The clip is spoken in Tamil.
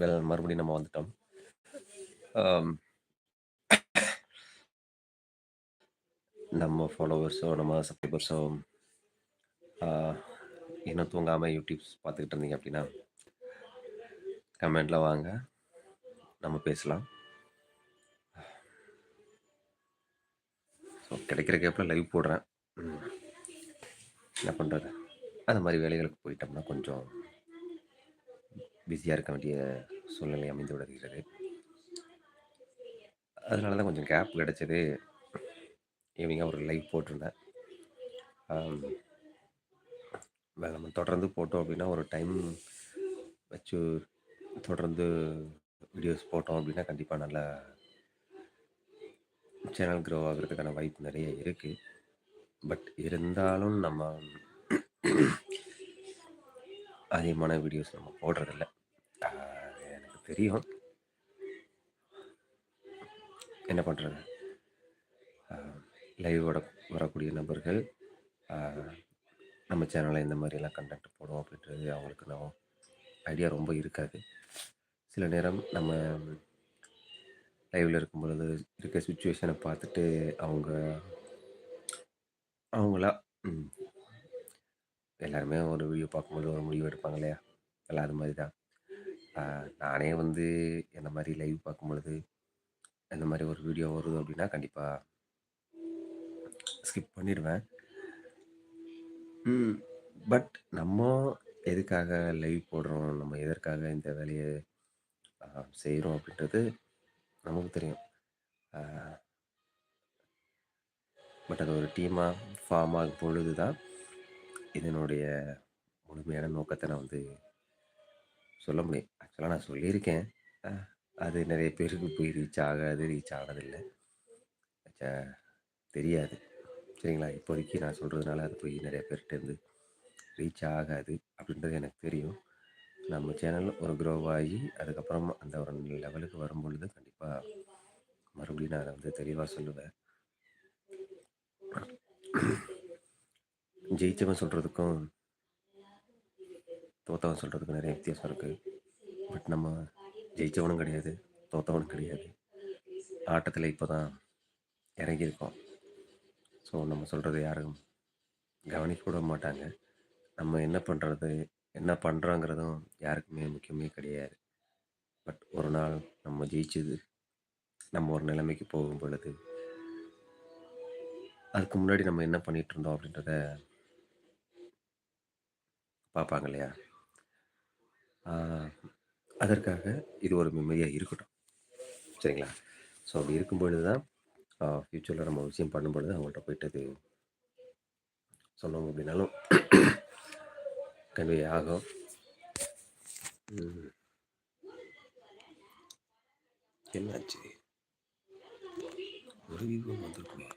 வெல் மறுபடியும் நம்ம வந்துட்டோம். நம்ம ஃபாலோவர்ஸோ நம்ம சப்ஸ்கிரைபர்ஸோ இன்னும் தூங்காமல் யூடியூப்ஸ் பார்த்துக்கிட்டு இருந்தீங்க அப்படின்னா கமெண்ட்டில் வாங்க. நம்ம பேசலாம். ஸோ கிடைக்கிற கேப்பில் லைவ் போடுறேன். என்ன பண்ணுறது அந்த மாதிரி வேலைகளுக்கு போயிட்டோம்னா கொஞ்சம் பிஸியாக இருக்க வேண்டிய சூழ்நிலை அமைந்து விடுகிறது. அதனால தான் கொஞ்சம் கேப் கிடச்சது. ஈவினிங்காக ஒரு லைவ் போட்டிருந்தேன். நம்ம தொடர்ந்து போட்டோம் அப்படின்னா ஒரு டைம் வச்சு தொடர்ந்து வீடியோஸ் போட்டோம் அப்படின்னா கண்டிப்பாக நல்ல சேனல் க்ரோ ஆகிறதுக்கான வாய்ப்பு நிறைய இருக்குது பட் இருந்தாலும் நம்ம அதிகமான வீடியோஸ் நம்ம போடுறதில்ல. தெரியும். என்ன பண்ணுறது லைவோட வரக்கூடிய நபர்கள் நம்ம சேனலில் இந்த மாதிரிலாம் கண்டென்ட் போடுவோம் அப்படின்றது அவங்களுக்கு நான் ஐடியா ரொம்ப இருக்காது. சில நேரம் நம்ம லைவில் இருக்கும் பொழுது இருக்க சுச்சுவேஷனை பார்த்துட்டு அவங்க அவங்களா எல்லாருமே ஒரு வீடியோ பார்க்கும்போது ஒரு முடிவு எடுப்பாங்க இல்லையா? எல்லாம் அது மாதிரி தான் நானே வந்து என்ன மாதிரி லைவ் பார்க்கும் பொழுது இந்த மாதிரி ஒரு வீடியோ வருது அப்படின்னா கண்டிப்பாக ஸ்கிப் பண்ணிடுவேன் பட் நம்ம எதுக்காக லைவ் போடுறோம்? நம்ம எதற்காக இந்த வேலையை செய்கிறோம் அப்படின்றது நமக்கு தெரியும். பட் அது ஒரு டீமாக ஃபார்ம் ஆகும் பொழுது தான் இதனுடைய முழுமையான நோக்கத்தை நான் வந்து சொல்ல முடியும். ஆக்சுவலாக நான் சொல்லியிருக்கேன். அது நிறைய பேருக்கு போய் ரீச் ஆகாது ரீச் ஆனதில்லை. ஆச்சா தெரியாது. சரிங்களா? இப்போதைக்கு நான் சொல்கிறதுனால அது போய் நிறைய பேர்கிட்டருந்து ரீச் ஆகாது அப்படின்றது எனக்கு தெரியும். நம்ம சேனல் ஒரு க்ரோ ஆகி அதுக்கப்புறம் அந்த ஒரு லெவலுக்கு வரும் பொழுது கண்டிப்பாக மறுபடியும் நான் அதை வந்து தெளிவாக சொல்லுவேன். ஜெயிச்சவன் சொல்கிறதுக்கும் தோத்தவன் சொல்கிறதுக்கு நிறைய வித்தியாசம் இருக்குது பட் நம்ம ஜெயித்தவனும் கிடையாது தோத்தவனும் கிடையாது. ஆட்டத்தில் இப்போ தான் இறங்கியிருக்கோம். ஸோ நம்ம சொல்கிறது யாரும் கவனிக்க கூட மாட்டாங்க. நம்ம என்ன பண்ணுறது என்ன பண்ணுறோங்கிறதும் யாருக்குமே முக்கியமே கிடையாது. பட் ஒரு நாள் நம்ம ஜெயிச்சது நம்ம ஒரு நிலைமைக்கு போகும் பொழுது அதுக்கு முன்னாடி நம்ம என்ன பண்ணிகிட்ருந்தோம் இருந்தோம் அப்படின்றத பார்ப்பாங்க இல்லையா? அதற்காக இது ஒரு மெமரியாக இருக்கட்டும். சரிங்களா? ஸோ அப்படி இருக்கும் பொழுது தான் ஃப்யூச்சரில் நம்ம விஷயம் பண்ணும் பொழுது அவங்கள்ட்ட போயிட்டு அது சொன்னோம் அப்படின்னாலும் கன்வே ஆகும். என்னாச்சு? ஒரு வியூ வந்திருக்குமே.